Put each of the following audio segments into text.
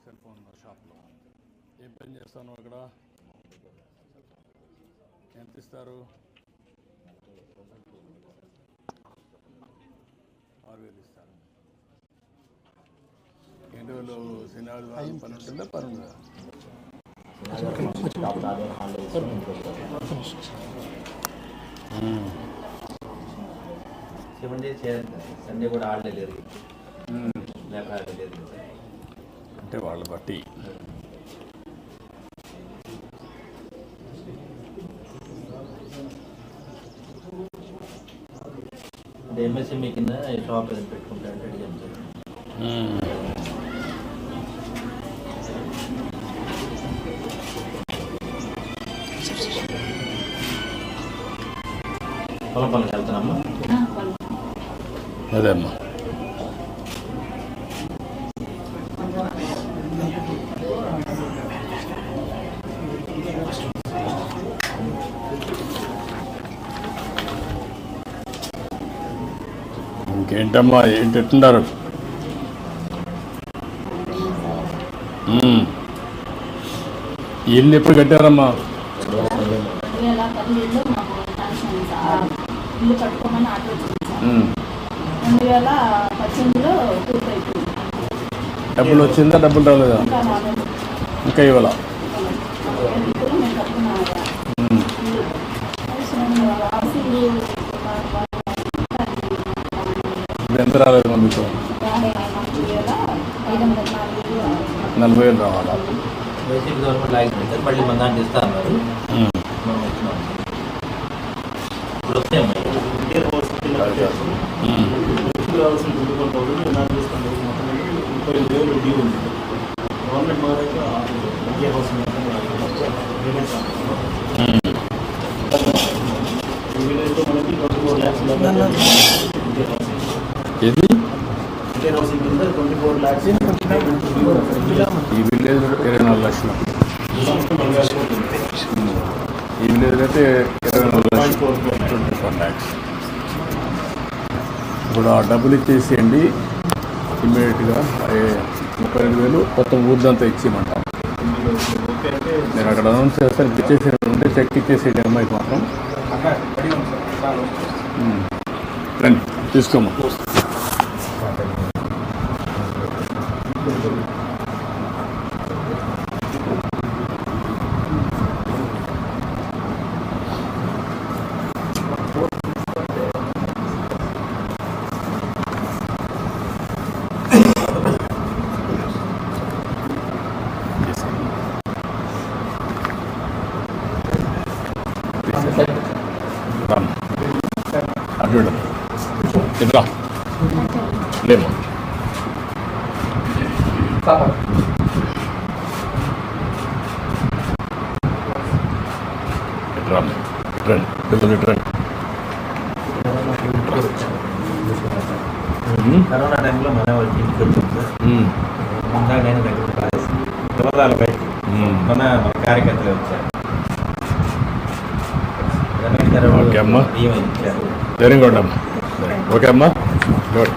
Cell phone షాప్లో ఏం పని చేస్తాను అక్కడ ఎంత ఇస్తారు ఆరు వేలు ఇస్తారు ఎన్ని వేలు శనివారం పని ఉంటుందా? పని ఉందా? డేస్ సండే కూడా ఆడలేదు లేక ఆడలేదు అంటే వాళ్ళ బట్టి. ఎంఎస్ఎంఈ కింద షాప్ పెట్టుకుంటా అంటే అడిగాను సార్ పొలం పనులకు వెళ్తున్నామ్మా అదే అమ్మా. ఇంకేంటమ్మా ఏంటి ఎట్టున్నారు ఇల్లు ఎప్పుడు కట్టారమ్మా? ఇల్లు కట్టుకోమని. మ్మ్. రెండు వేల పద్దెనిమిదిలో పూర్తయిపోయింది. డబ్బులు వచ్చిందా? డబ్బులు రాలేదా? ఇంకా ఇప్పుడు ఎంత రాలేదు మీకు? నలభై వేలు రావాలా? మళ్ళీ మన దాంట్లో ఇస్తా అన్నారు మ్మ్. మనం వచ్చినాం ఇప్పుడు వస్తాయమ్మా మ్మ్. కావాల్సిన ట్వంటీ ఫోర్ థౌసండ్ నాకు చేస్తాను మొత్తం ముప్పై ఐదు వేలు డ్యూ ఉంది గవర్నమెంట్ మారైతే ఇండియా హౌస్ పేమెంట్ మ్మ్. ఈ విలేజ్లో మనకి twenty four lakhs India housing ఏది ఇండియన్ హౌసింగ్ కింద ట్వంటీ ఫోర్ ల్యాక్స్ ఈ విలేజ్ ఇరవై నాలుగు లక్షలు. ఈ విలేజ్ అయితే ఇరవై నాలుగు లక్షలు. ట్వంటీ ఫోర్ ల్యాక్స్ ఇప్పుడు ఆ డబ్బులు ఇచ్చేసేయండి. ఇమ్మీడియట్గా ముప్పై రెండు వేలు మొత్తం ఊర్దంతా ఇచ్చేయమంటాం. మీరు అక్కడ అనౌన్స్ చేస్తారు ఇచ్చేసేయండి. ఉంటే చెక్ ఇచ్చేసేయండి అమ్మాయికి మాత్రం. రండి తీసుకోమ్మా. ఇట్లా లేము ఇటు రామ్ ఇటు రండి పిల్లలు రండి కరోనా టైంలో మన ఇంటికి వచ్చాం సార్ ఉమ్, ఇందాక నేను దగ్గర పారేసి వివరాలు బయట. మన కార్యకర్తలు వచ్చారు రమేష్ గారు ఓకే అమ్మా. బియ్యం ఇచ్చారు వెరీ గుడ్ అమ్మా ఓకే అమ్మా good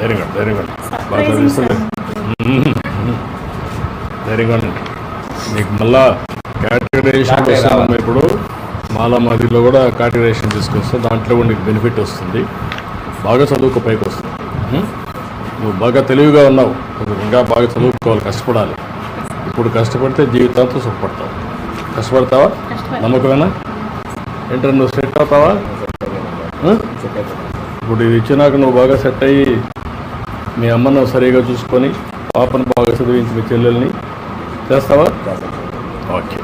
very good very good బాగా వెరీ గుడ్ మీకు మళ్ళా కేటగరైజేషన్ వస్తామమ్మా ఇప్పుడు. మాలా మదిలో కూడా కేటగరైజేషన్ తీసుకొస్తే దాంట్లో కూడా నీకు బెనిఫిట్ వస్తుంది. బాగా చదువుకో పైకి వస్తుంది? నువ్వు బాగా తెలివిగా ఉన్నావు. కొంచెం ఇంకా బాగా చదువుకోవాలి కష్టపడాలి. ఇప్పుడు కష్టపడితే జీవితాంతం సుఖపడతావు. కష్టపడతావా? నమ్మకమేనా? ఏంటంటే నువ్వు సెట్ అవుతావా? ఇప్పుడు ఇది ఇచ్చినాక నువ్వు బాగా సెట్ అయ్యి మీ అమ్మను సరిగా చూసుకొని పాపను బాగా చదివించి మీ చెల్లెల్ని చేస్తావా? ఓకే.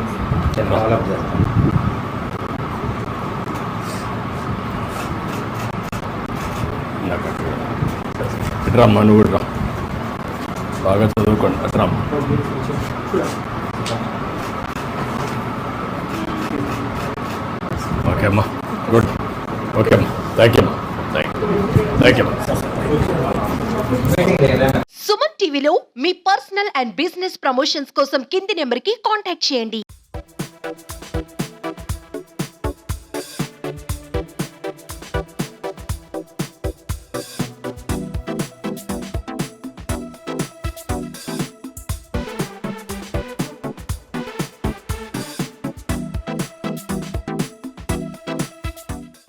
ఇట్రమ్మా నువ్వు కూడా రా. బాగా చదువుకోండి. అట్రమ్మా ఓకే అమ్మా గుడ్ ఓకే అమ్మా thank you thank you Suman టీవీలో మీ పర్సనల్ అండ్ బిజినెస్ ప్రమోషన్స్ కోసం కింది నెంబర్కి కాంటాక్ట్ చేయండి.